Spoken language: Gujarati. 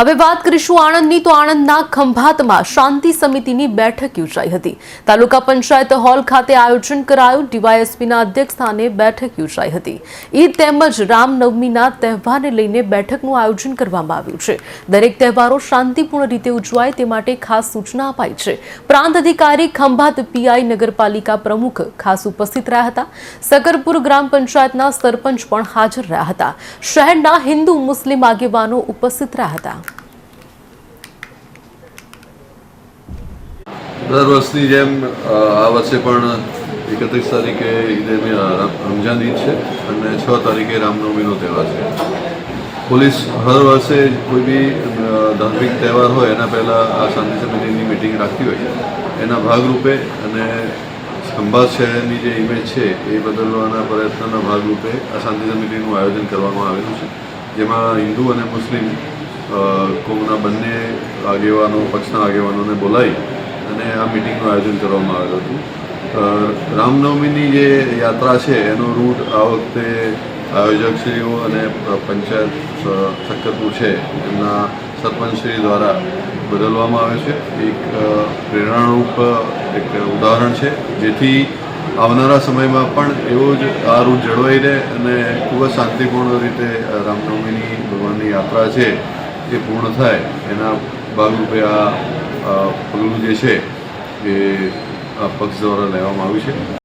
હવે વાત કરીશું આણંદની, તો આણંદના ખંભાતમાં શાંતિ સમિતિની બેઠક યોજાઈ હતી. તાલુકા પંચાયત હોલ ખાતે આયોજન કરાયું, ડીવાયએસપીના અધ્યક્ષસ્થાને બેઠક યોજાઈ હતી. ઈદ તેમજ રામનવમીના તહેવારને લઈને બેઠકનું આયોજન કરવામાં આવ્યું છે. દરેક તહેવારો શાંતિપૂર્ણ રીતે ઉજવાય તે માટે ખાસ સૂચના અપાઈ છે. પ્રાંત અધિકારી ખંભાત પીઆઈ નગરપાલિકા પ્રમુખ ખાસ ઉપસ્થિત રહ્યા હતા. સકરપુર ગ્રામ પંચાયતના સરપંચ પણ હાજર રહ્યા હતા. શહેરના હિન્દુ મુસ્લિમ આગેવાનો ઉપસ્થિત રહ્યા હતા. દર વર્ષની જેમ આ વર્ષે પણ એકત્રીસ તારીખે ઈદે રમઝાન ઈદ છે અને છ તારીખે રામનવમીનો તહેવાર છે. પોલીસ હર વર્ષે કોઈ બી ધાર્મિક તહેવાર હોય, એના પહેલાં આ શાંતિ સમિતિની મિટિંગ રાખતી હોય એના ભાગરૂપે અને ખંભાત શહેરની જે ઇમેજ છે, એ બદલવાના પ્રયત્નના ભાગરૂપે આ શાંતિ સમિતિનું આયોજન કરવામાં આવેલું છે. જેમાં હિન્દુ અને મુસ્લિમ કોમના બંને આગેવાનો, પક્ષના આગેવાનોને બોલાવી અને આ મિટિંગનું આયોજન કરવામાં આવેલું હતું. રામનવમીની જે યાત્રા છે, એનો રૂટ આ વખતે આયોજકશ્રીઓ અને પંચાયત સ- છે. એમના સરપંચશ્રી દ્વારા બદલવામાં આવે છે. એક પ્રેરણારૂપ, એક ઉદાહરણ છે, જેથી આવનારા સમયમાં પણ એવો જ આ રૂટ જળવાઈ રહે અને ખૂબ જ શાંતિપૂર્ણ રીતે રામનવમીની ભગવાનની યાત્રા છે એ પૂર્ણ થાય. એના ભાગરૂપે આ પગલું જે છે એ પક્ષ દ્વારા લેવામાં આવ્યું છે.